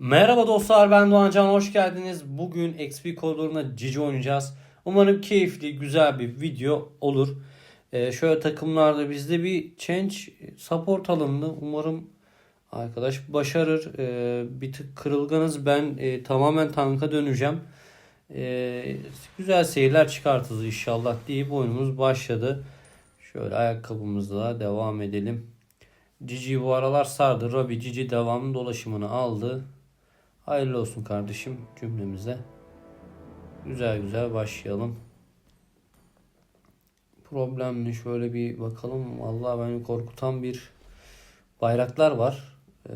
Merhaba dostlar ben Doğan Can hoş geldiniz. Bugün XP koridoruna Cici oynayacağız. Umarım keyifli güzel bir video olur. Ee, şöyle takımlarda bizde bir change support alındı. Umarım arkadaş başarır. Ee, bir tık kırılganız ben e, tamamen tanka döneceğim. Ee, güzel seyirler çıkartırız inşallah deyip oyunumuz başladı. Şöyle ayakkabımızla devam edelim. Cici bu aralar sardı. Robbie Cici devamlı dolaşımını aldı. Hayırlı olsun kardeşim cümlemize. Güzel güzel başlayalım. Problemli şöyle bir bakalım. Vallahi beni korkutan bir bayraklar var. Ee,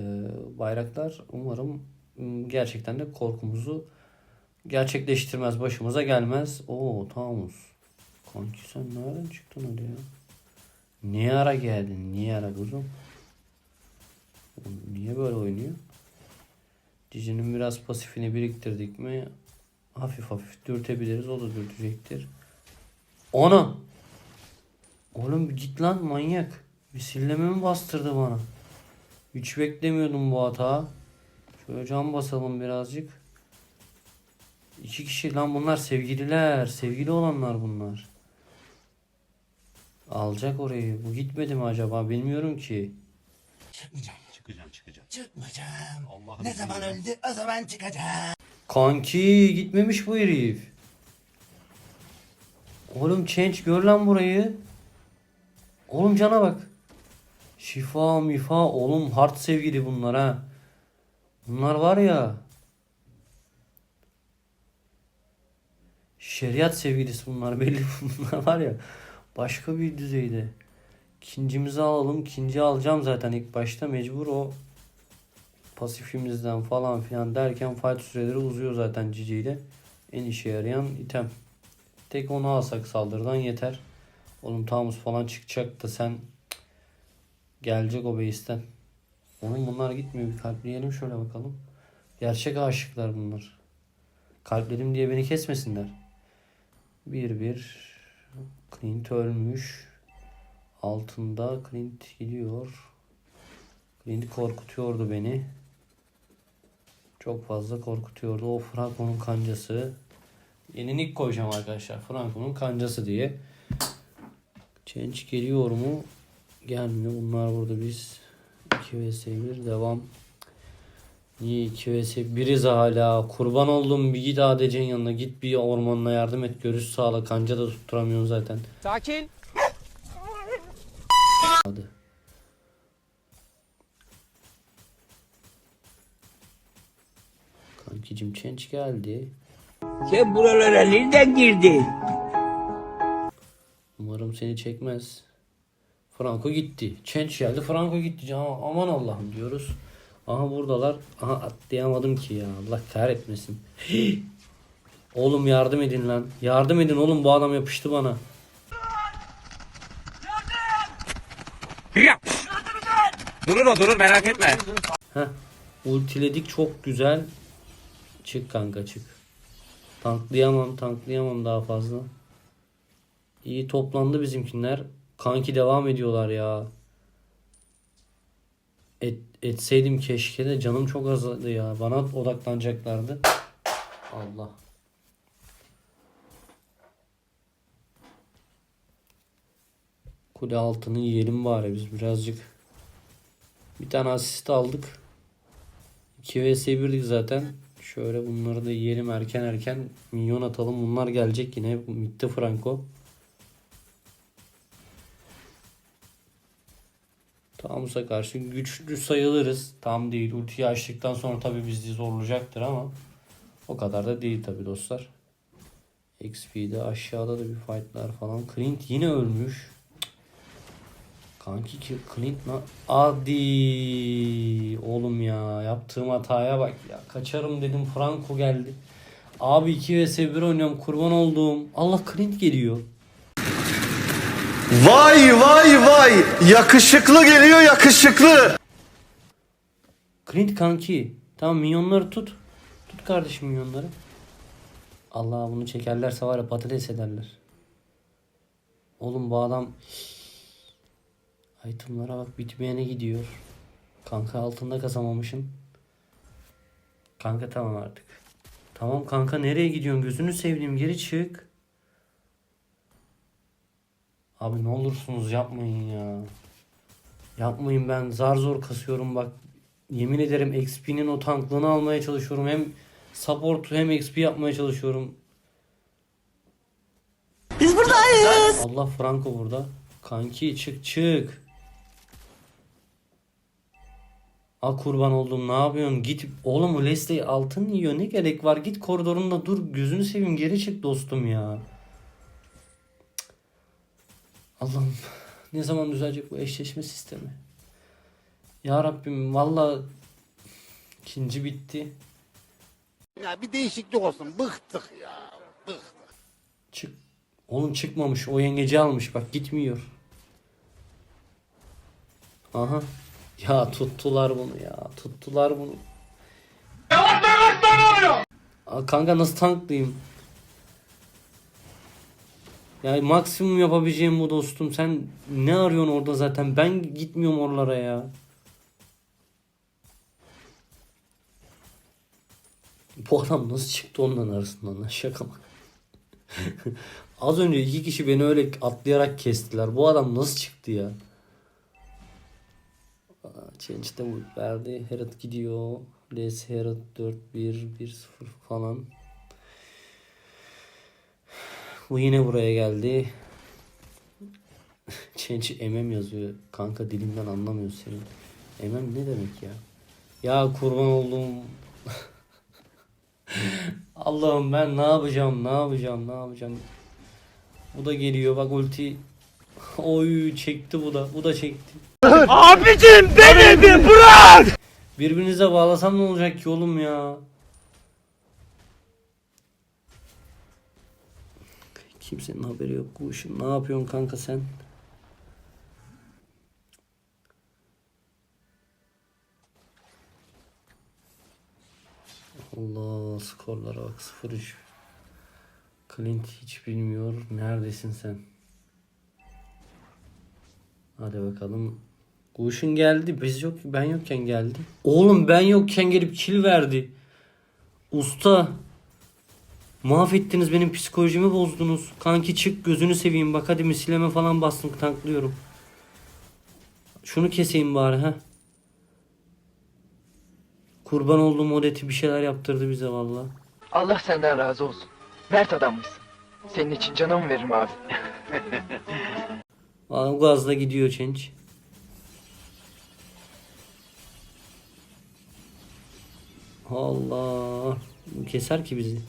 bayraklar umarım ım, gerçekten de korkumuzu gerçekleştirmez. Başımıza gelmez. Oo Tamus. Kanki sen nereden çıktın öyle ya? Niye ara geldin? Niye ara kuzum? Niye böyle oynuyor? Cici'nin biraz pasifini biriktirdik mi hafif hafif dürtebiliriz. O da dürtecektir. Ona! Oğlum git lan manyak. Bir silleme mi bastırdı bana? Hiç beklemiyordum bu hata. Şöyle can basalım birazcık. İki kişi lan bunlar sevgililer. Sevgili olanlar bunlar. Alacak orayı. Bu gitmedi mi acaba? Bilmiyorum ki. Çıkmayacağım. Çıkacağım çıkacağım. Çıkmayacağım. Allah'ım ne zaman öldü o zaman çıkacağım. Kanki gitmemiş bu herif. Oğlum change gör lan burayı. Oğlum cana bak. Şifa mifa oğlum hard sevgili bunlar ha. Bunlar var ya. Şeriat sevgilisi bunlar belli bunlar var ya. Başka bir düzeyde. İkincimizi alalım. İkinci alacağım zaten ilk başta mecbur o pasifimizden falan filan derken fight süreleri uzuyor zaten Cici. En işe yarayan item. Tek onu alsak saldırıdan yeter. Oğlum Tamus falan çıkacak da sen gelecek o base'ten. Oğlum bunlar gitmiyor. Bir kalpleyelim şöyle bakalım. Gerçek aşıklar bunlar. Kalplerim diye beni kesmesinler. Bir bir. Clint ölmüş. Altında Clint gidiyor. Clint korkutuyordu beni. Çok fazla korkutuyordu. O Franco'nun kancası. Yeni nick koyacağım arkadaşlar. Franco'nun kancası diye. Change geliyor mu? Gelmiyor. Bunlar burada biz 2 vs 1 devam. Niye 2 vs 1'iz hala? Kurban oldum bir git ADC'nin yanına. Git bir ormanına yardım et. Görüş sağla. Kanca da tutturamıyorsun zaten. Sakin. Kankicim Change geldi. Sen buralara nereden girdin? Umarım seni çekmez. Franco gitti. Change geldi. Franco gitti. Can- Aman Allah'ım diyoruz. Aha buradalar. Aha atlayamadım ki ya. Allah kahretmesin. oğlum yardım edin lan. Yardım edin oğlum bu adam yapıştı bana. Durur o durur merak etme. Heh. Ultiledik çok güzel. Çık kanka çık. Tanklayamam tanklayamam daha fazla. İyi toplandı bizimkiler. Kanki devam ediyorlar ya. Et, etseydim keşke de canım çok azaldı ya. Bana odaklanacaklardı. Allah. Kule altını yiyelim bari biz birazcık. Bir tane asist aldık. 2 vs 1'dik zaten. Şöyle bunları da yiyelim erken erken. Minyon atalım. Bunlar gelecek yine. Bitti Franco. Tamus'a karşı güçlü sayılırız. Tam değil. Ultiyi açtıktan sonra tabii bizi zorlayacaktır ama o kadar da değil tabii dostlar. XP'de aşağıda da bir fightlar falan. Clint yine ölmüş. Kanki ki Clint na- Adi oğlum ya yaptığım hataya bak ya kaçarım dedim Franco geldi. Abi 2 vs 1 oynuyorum kurban olduğum. Allah Clint geliyor. Vay vay vay yakışıklı geliyor yakışıklı. Clint kanki. Tamam minyonları tut. Tut kardeşim minyonları. Allah bunu çekerlerse var ya patates ederler. Oğlum bu adam Itemlara bak bitmeyene gidiyor. Kanka altında kazamamışım. Kanka tamam artık. Tamam kanka nereye gidiyorsun? Gözünü seveyim geri çık. Abi ne olursunuz yapmayın ya. Yapmayın ben zar zor kasıyorum bak. Yemin ederim XP'nin o tanklığını almaya çalışıyorum. Hem support hem XP yapmaya çalışıyorum. Biz buradayız. Allah Franco burada. Kanki çık çık. A kurban oldum ne yapıyorsun? Git oğlum Leslie altın yiyor. Ne gerek var? Git koridorunda dur. Gözünü seveyim geri çık dostum ya. Allah'ım ne zaman düzelecek bu eşleşme sistemi? Ya Rabbim valla ikinci bitti. Ya bir değişiklik olsun. Bıktık ya. Bıktık. Çık. Oğlum çıkmamış. O yengeci almış. Bak gitmiyor. Aha. Ya tuttular bunu ya. Tuttular bunu. Aa, kanka nasıl tanklayayım? Yani maksimum yapabileceğim bu dostum. Sen ne arıyorsun orada zaten? Ben gitmiyorum oralara ya. Bu adam nasıl çıktı onların arasından lan? Şaka bak. Az önce iki kişi beni öyle atlayarak kestiler. Bu adam nasıl çıktı ya? Aa, Change de bu verdi. Herald gidiyor. Les Herald 4-1-1-0 falan. Bu yine buraya geldi. Change MM yazıyor. Kanka dilimden anlamıyorsun senin. MM ne demek ya? Ya kurban olduğum Allah'ım ben ne yapacağım, ne yapacağım, ne yapacağım. Bu da geliyor bak ulti. Oy çekti bu da, bu da çekti. Abicim beni bir bırak! Birbirinize bağlasam ne olacak ki oğlum ya? Kimsenin haberi yok bu işin. Ne yapıyorsun kanka sen? Allah skorlara bak 0-3. Clint hiç bilmiyor. Neredesin sen? Hadi bakalım. Kuşun geldi. Biz yok ben yokken geldi. Oğlum ben yokken gelip kill verdi. Usta. Mahvettiniz benim psikolojimi bozdunuz. Kanki çık gözünü seveyim bak hadi misileme falan bastım tanklıyorum. Şunu keseyim bari ha. Kurban olduğum odeti bir şeyler yaptırdı bize valla. Allah senden razı olsun. Mert adammışsın. Senin için canımı veririm abi. Valla gazla gidiyor Change. Allah. Keser ki bizi.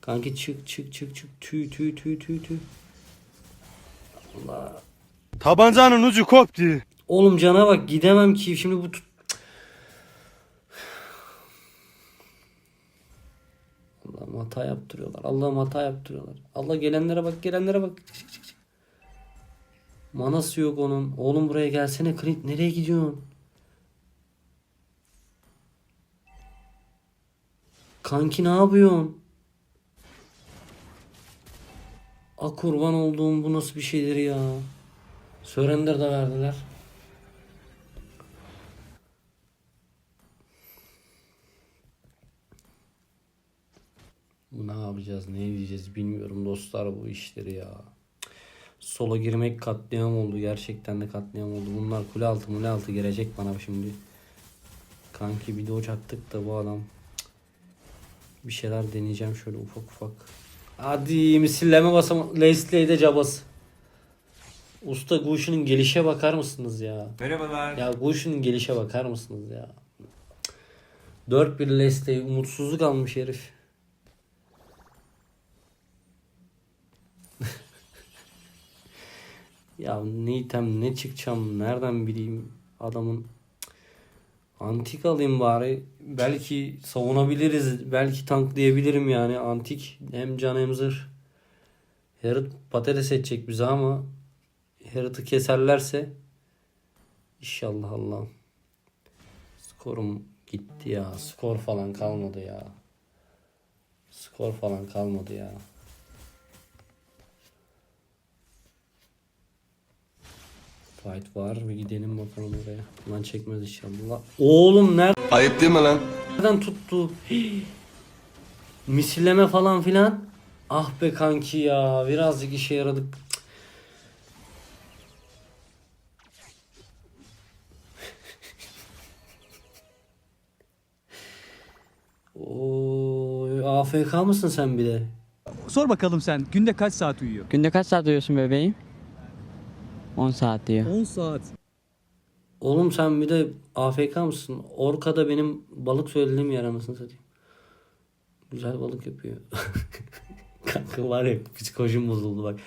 Kanki çık çık çık çık. Tüy tüy tüy tüy tüy. Allah. Tabancanın ucu koptu. Oğlum cana bak gidemem ki şimdi bu tut... Allah'ım hata yaptırıyorlar. Allah'ım hata yaptırıyorlar. Allah gelenlere bak gelenlere bak. Çık, çık, çık. Manası yok onun. Oğlum buraya gelsene Clint. Nereye gidiyorsun? Kanki ne yapıyorsun? A kurban olduğum bu nasıl bir şeydir ya? Surrender da verdiler. Bu ne yapacağız, ne diyeceğiz bilmiyorum dostlar bu işleri ya. Sola girmek katliam oldu. Gerçekten de katliam oldu. Bunlar kule altı mule altı gelecek bana şimdi. Kanki bir de attık da bu adam. Bir şeyler deneyeceğim şöyle ufak ufak. Hadi misilleme basama. Leslie'de cabası. Usta Guşu'nun gelişe bakar mısınız ya? Merhabalar. Ya Guşu'nun gelişe bakar mısınız ya? 4-1 Leslie umutsuzluk almış herif. Ya ne item ne çıkacağım nereden bileyim adamın antik alayım bari belki savunabiliriz belki tanklayabilirim yani antik hem can hem zırh Herald patates edecek bize ama Herald'ı keserlerse İnşallah Allah'ım. Skorum gitti ya. Skor falan kalmadı ya. Skor falan kalmadı ya. Fight var. Bir gidelim bakalım oraya. Lan çekmez inşallah. Oğlum nerede? Ayıp değil mi lan? Nereden tuttu? Hii. Misilleme falan filan. Ah be kanki ya. Birazcık işe yaradık. Oy, AFK mısın sen bir de? Sor bakalım sen günde kaç saat uyuyor? Günde kaç saat uyuyorsun bebeğim? 10 saat diyor. 10 saat. Oğlum sen bir de AFK mısın? Orka'da benim balık söylediğim yer anasını satayım. Güzel balık yapıyor. Kanka var ya psikolojim bozuldu bak.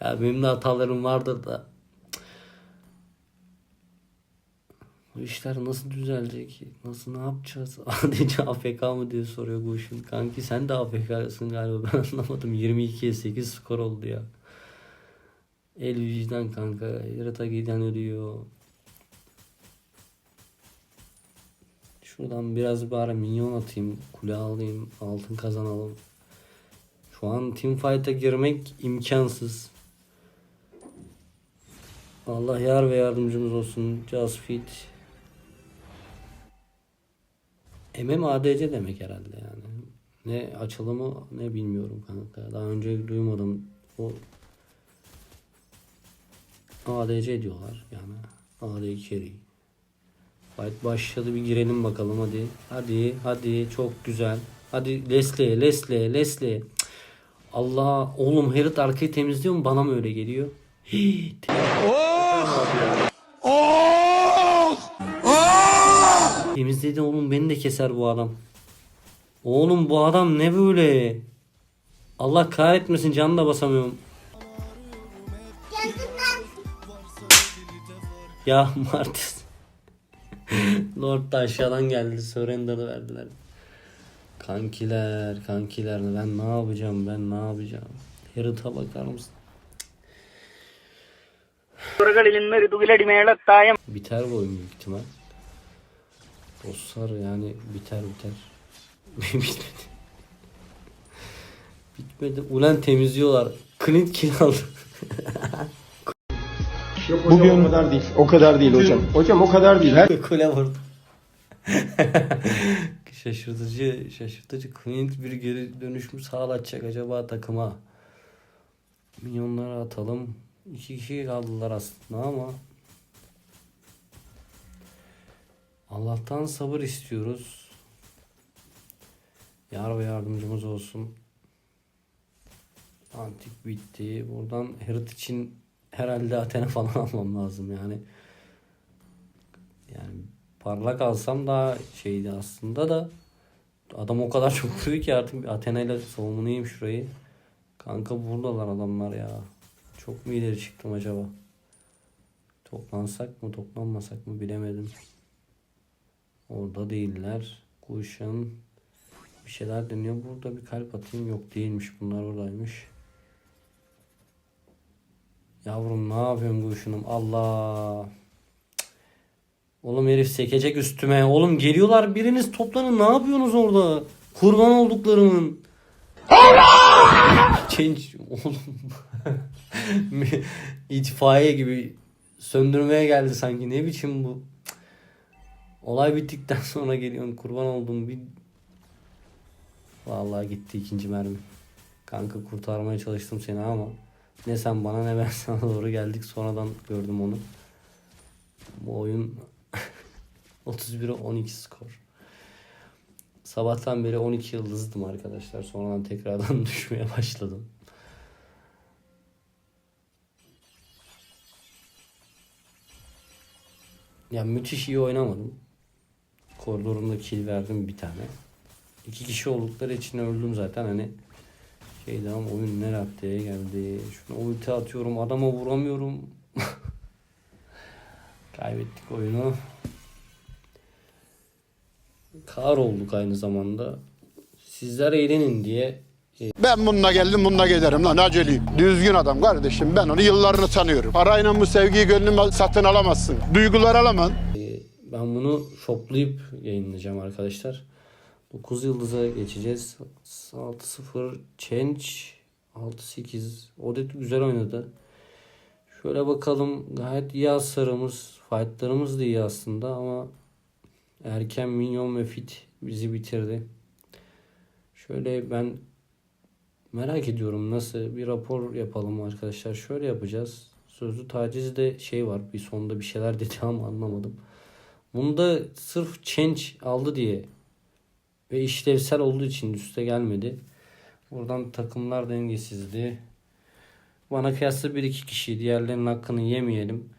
Ya benim de hatalarım vardır da. Bu işler nasıl düzelecek? Nasıl ne yapacağız? Adece AFK mı diye soruyor Guşun. Kanki sen de AFK'sın galiba ben anlamadım. 22'ye 8 skor oldu ya. El vicdan kanka. Yarata giden ölüyor. Şuradan biraz bari minyon atayım. Kule alayım. Altın kazanalım. Şu an teamfight'a girmek imkansız. Allah yar ve yardımcımız olsun. Just fit. MM ADC demek herhalde yani. Ne açılımı ne bilmiyorum kanka. Daha önce duymadım. O ADC diyorlar yani. AD carry. Fight başladı bir girelim bakalım hadi. Hadi hadi çok güzel. Hadi Leslie Leslie Leslie. Allah oğlum Herald arkayı temizliyor mu bana mı öyle geliyor? Hii, te- Temizledi oğlum beni de keser bu adam. Oğlum bu adam ne böyle? Allah kahretmesin canı da basamıyorum. Ya Martis. Lord da aşağıdan geldi. Surrender'ı verdiler. Kankiler, kankiler ben ne yapacağım ben ne yapacağım? Herald'a bakar mısın? Biter bu oyun büyük ihtimal. Bosslar yani biter biter. Bitmedi. Bitmedi. Ulan temizliyorlar. Clint kill aldı. Bugün o kadar değil. O kadar değil hocam. Hocam o kadar değil. Her Kule vurdu. şaşırtıcı, şaşırtıcı. Clint bir geri dönüşümü sağlatacak acaba takıma. Milyonları atalım. İki kişi kaldılar aslında ama Allah'tan sabır istiyoruz. Yar ve yardımcımız olsun. Antik bitti. Buradan Herald için herhalde Athena falan almam lazım yani. Yani parlak alsam daha şeydi aslında da adam o kadar çok vuruyor ki artık Athena ile savunmalıyım şurayı. Kanka buradalar adamlar ya. Çok mu ileri çıktım acaba? Toplansak mı toplanmasak mı bilemedim. Orada değiller. Kuşan bir şeyler deniyor. Burada bir kalp atayım. Yok değilmiş. Bunlar oradaymış. Yavrum ne yapıyorsun kuşunum? Allah. Oğlum herif sekecek üstüme. Oğlum geliyorlar biriniz toplanın. Ne yapıyorsunuz orada? Kurban olduklarımın. Change oğlum. İtfaiye gibi söndürmeye geldi sanki. Ne biçim bu? Olay bittikten sonra geliyorsun kurban oldum bir Vallahi gitti ikinci mermi. Kanka kurtarmaya çalıştım seni ama ne sen bana ne ben sana doğru geldik sonradan gördüm onu. Bu oyun 31'e 12 skor. Sabahtan beri 12 yıldızdım arkadaşlar. Sonradan tekrardan düşmeye başladım. Ya müthiş iyi oynamadım. Koridorumda kill verdim bir tane. İki kişi oldukları için öldüm zaten hani. Şeydi ama oyun ne raddeye geldi. Şuna ulti atıyorum adama vuramıyorum. Kaybettik oyunu. Kar olduk aynı zamanda. Sizler eğlenin diye Ben bununla geldim bununla giderim lan aceleyim. Düzgün adam kardeşim ben onu yıllarını tanıyorum. Parayla bu sevgiyi gönlümü satın alamazsın. Duygular alamam. Ben bunu shoplayıp yayınlayacağım arkadaşlar. 9 yıldıza geçeceğiz. 6-0 change 6-8 Odet güzel oynadı. Şöyle bakalım gayet iyi hasarımız. Fightlarımız da iyi aslında ama erken minyon ve fit bizi bitirdi. Şöyle ben merak ediyorum nasıl bir rapor yapalım arkadaşlar. Şöyle yapacağız. Sözlü tacizde şey var. Bir sonda bir şeyler dedi ama anlamadım. Bunda sırf change aldı diye ve işlevsel olduğu için üste gelmedi. Buradan takımlar dengesizdi. Bana kıyasla bir iki kişi. Diğerlerinin hakkını yemeyelim.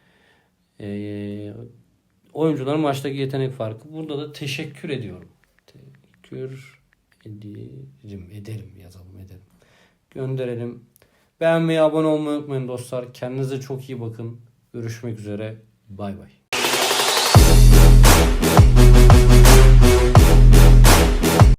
Ee, oyuncuların maçtaki yetenek farkı. Burada da teşekkür ediyorum. Teşekkür ederim. Ederim yazalım ederim. Gönderelim. Beğenmeyi, abone olmayı unutmayın dostlar. Kendinize çok iyi bakın. Görüşmek üzere. Bay bay.